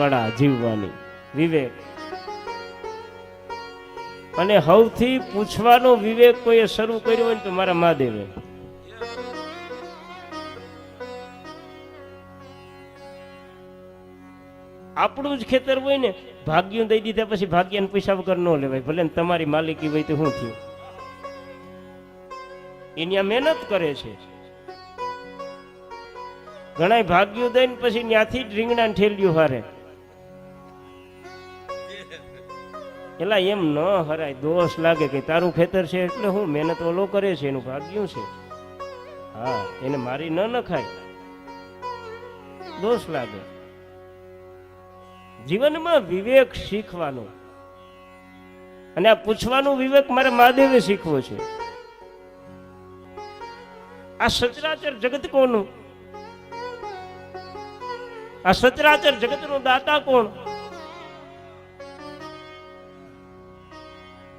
કળા જીવવાની. વિવેક. અને સૌથી પૂછવાનો વિવેક કોઈએ શરૂ કર્યો હોય ને તો મારા મહાદેવે. આપણું જ ખેતર હોય ને, ભાગ્યું દઈ દીધા પછી ભાગ્યને પૈસા વગર ન લેવાય. ભલે તમારી માલિકી હોય તો શું થયું? એની મહેનત કરે છે. ઘણા ભાગ્યું દઈને પછી ત્યાંથી જ રીંગણા ઠેલ્યું હારે. એલા, એમ ન હરાય. દોષ લાગે કે તારું ખેતર છે એટલે હું મહેનત ઓલો કરે છે, એનું ભાગ્યું છે. હા, એને મારી ન નખાય. દોષ લાગે. જીવનમાં વિવેક શીખવાનો. અને આ પૂછવાનું વિવેક મારે મહાદેવે શીખવો છે. આ સચરાચર જગત કોનું? આ સચરાચર જગતનો દાતા કોણ?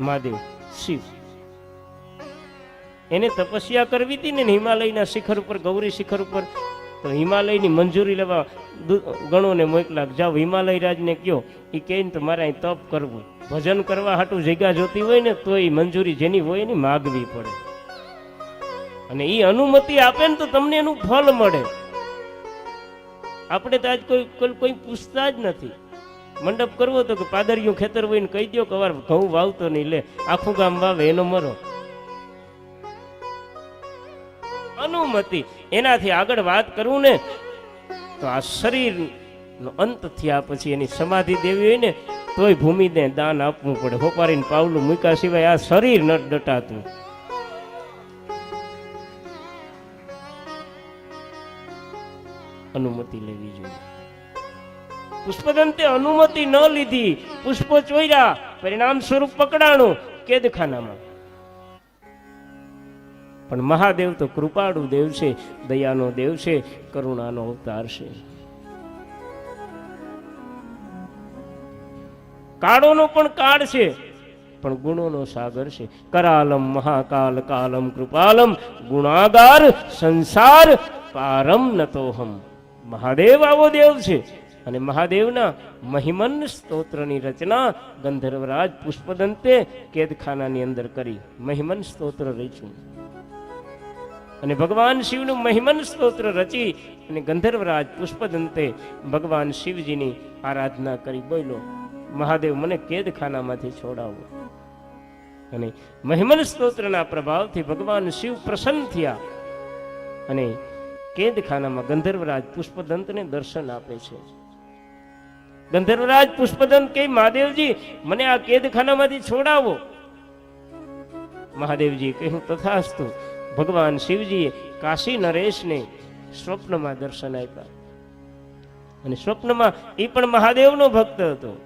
મહાદેવ, શિવ. એને તપસ્યા કરવી હતી ને હિમાલયના શિખર ઉપર, ગૌરી શિખર ઉપર, તો હિમાલયની મંજૂરી લેવા ગણો ગણોને મોકલા, જાઓ હિમાલય રાજને કયો એ કહે ને તો મારે અહીં તપ કરવું. ભજન કરવા હાટું જગ્યા જોતી હોય ને તો એ મંજૂરી જેની હોય એની માગવી પડે. અને એ અનુમતિ આપે ને તો તમને એનું ફળ મળે. આપણે તો આજ કોઈ કોઈ પૂછતા જ નથી. મંડપ કરવો તો કે પાદરિયું ખેતર હોય કહી દો કે અવાર ઘઉં વાવતો નહીં લે. આખું ગામ વાવે, એનો મરો. અનુમતિ. એનાથી આગળ વાત કરવું ને, તો આ શરીર અંત થયા પછી એની સમાધિ દેવી હોય ને, તોય ભૂમિને દાન આપવું પડે. હોપારીને પાવલું મૂક્યા સિવાય આ શરીર ન ડટાતું. અનુમતિ લેવી જોઈએ. પુષ્પદંતે અનુમતિ ન લીધી. પુષ્પો ચોર્યા, પરિણામ સ્વરૂપ પકડાણું કેદખાનામાં. પણ મહાદેવ તો કૃપાળુ દેવ છે, દયાનો દેવ છે, કરુણાનો અવતાર છે. કાળોનો પણ કાળ છે, પણ ગુણોનો સાગર છે. કરાલમ, મહાકાલ, કાલમ, કૃપાલમ, ગુણાગાર, સંસાર, પારમ નતોહમ. મહાદેવ આવો દેવ છે. અને મહાદેવના મહિમન સ્તોત્રની રચના ગંધર્વરાજ પુષ્પદંતે કેદખાનાની અંદર કરી. મહિમન સ્તોત્ર રચ્યું. અને ભગવાન શિવનું મહિમન સ્તોત્ર રચી અને ગંધર્વરાજ પુષ્પદંતે ભગવાન શિવજીની આરાધના કરી બોલો મહાદેવ, મને કેદખાનામાંથી છોડાવો. અને મહિમન સ્તોત્રના પ્રભાવથી ભગવાન શિવ પ્રસન્ન થયા અને કેદખાનામાં ગંધર્વરાજ પુષ્પદંતને દર્શન આપે છે. ગંધર્વરાજ પુષ્પદંત કે, મહાદેવજી, મને આ કેદખાનામાંથી છોડાવો. મહાદેવજી કહ્યું, તથાસ્તુ, ભગવાન શિવજીએ કાશી નરેશને સ્વપ્નમાં દર્શન આપ્યા. અને સ્વપ્નમાં એ પણ મહાદેવનો ભક્ત હતો.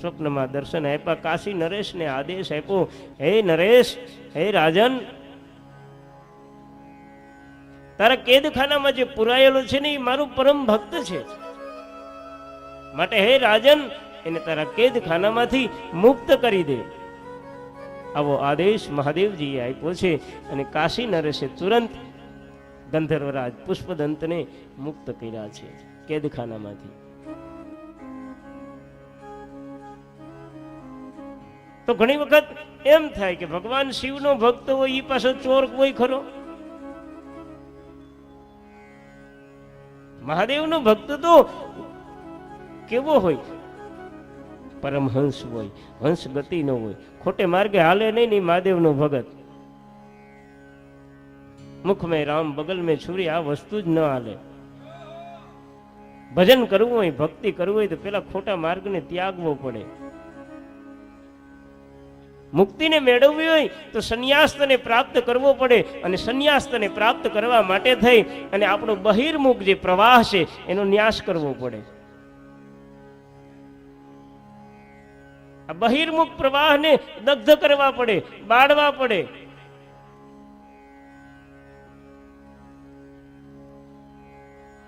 સ્વપ્નમાં દર્શન આપ્યા, કાશી નરેશને આદેશ આપ્યો, હે નરેશ, હે રાજન, તારા કેદખાનામાં જે પુરાયેલો છે ને એ મારું પરમ ભક્ત છે. માટે હે રાજન, એને તારા કેદખાનામાંથી મુક્ત કરી દે. આવો આદેશ મહાદેવજીએ આપ્યો છે અને કાશી નરેશે તુરંત ગંધર્વરાજ પુષ્પદંતને મુક્ત કર્યા છે કેદખાનામાંથી. તો ઘણી વખત એમ થાય કે ભગવાન શિવનો ભક્ત હોય એ પાછો ચોર કોઈ ખરો? મહાદેવનો ભક્ત તો કેવો હોય? પરમહંસ હોય, હંસ ગતિ ન હોય. ખોટે માર્ગે હાલે નહીં ને મહાદેવનો ભગત. મુખ મેં રામ બગલ મેં છુરી આ વસ્તુ જ ન હાલે. ભજન કરવું હોય, ભક્તિ કરવું હોય તો પેલા ખોટા માર્ગને ત્યાગવો પડે. મુક્તિને મેળવવી હોય તો સંન્યાસ્તને પ્રાપ્ત કરવો પડે અને સંન્યાસ્તને પ્રાપ્ત કરવા માટે થઈ અને આપણો બહિર્મુખ જે પ્રવાહ છે એનો ન્યાસ કરવો પડે. આ બહિર્મુખ પ્રવાહને દગ્ધ કરવા પડે, બાળવા પડે.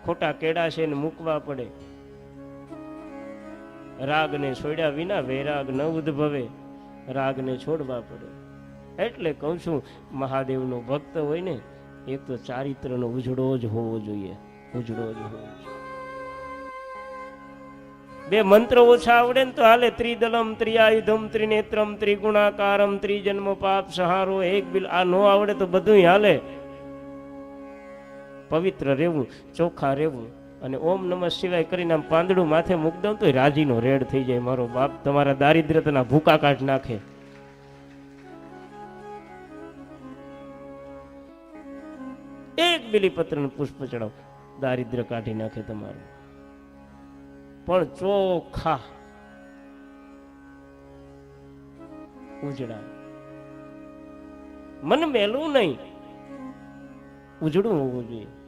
ખોટા કેડા છે ને મૂકવા પડે. રાગને છોડ્યા વિના વૈરાગ ન ઉદ્ભવે, રાગને છોડવા પડે. એટલે કહું છું, મહાદેવનો ભક્ત હોય ને એક તો ચારિત્રનો ઉજળો જ હોવો જોઈએ, ઉજળો જ હોવો જોઈએ. બે મંત્ર ઓછા આવડે ને તો હાલે ત્રિદલમ, ત્રિઆયુધમ, ત્રિનેત્રમ, ત્રિગુણાકારમ, ત્રિજન્મ, પાપ, સહારો, એક બિલ, આ નો આવડે તો બધું હાલે. પવિત્ર રહેવું ચોખ્ખા રહેવું અને ઓમ નમઃ શિવાય કરીને આમ પાંદડું માથે મૂક દઉં તો રાજીનો રેડ થઈ જાય મારો બાપ. તમારા દારિદ્રતાના ભૂકા કાઢ નાખે. એક બિલીપત્રનું પુષ્પ ચડાવ. દારિદ્ર્ય કાઢી નાખે તમારું. પણ ચોખા ઉજળા મન મેલું નહીં ઉજળું હોવું જોઈએ.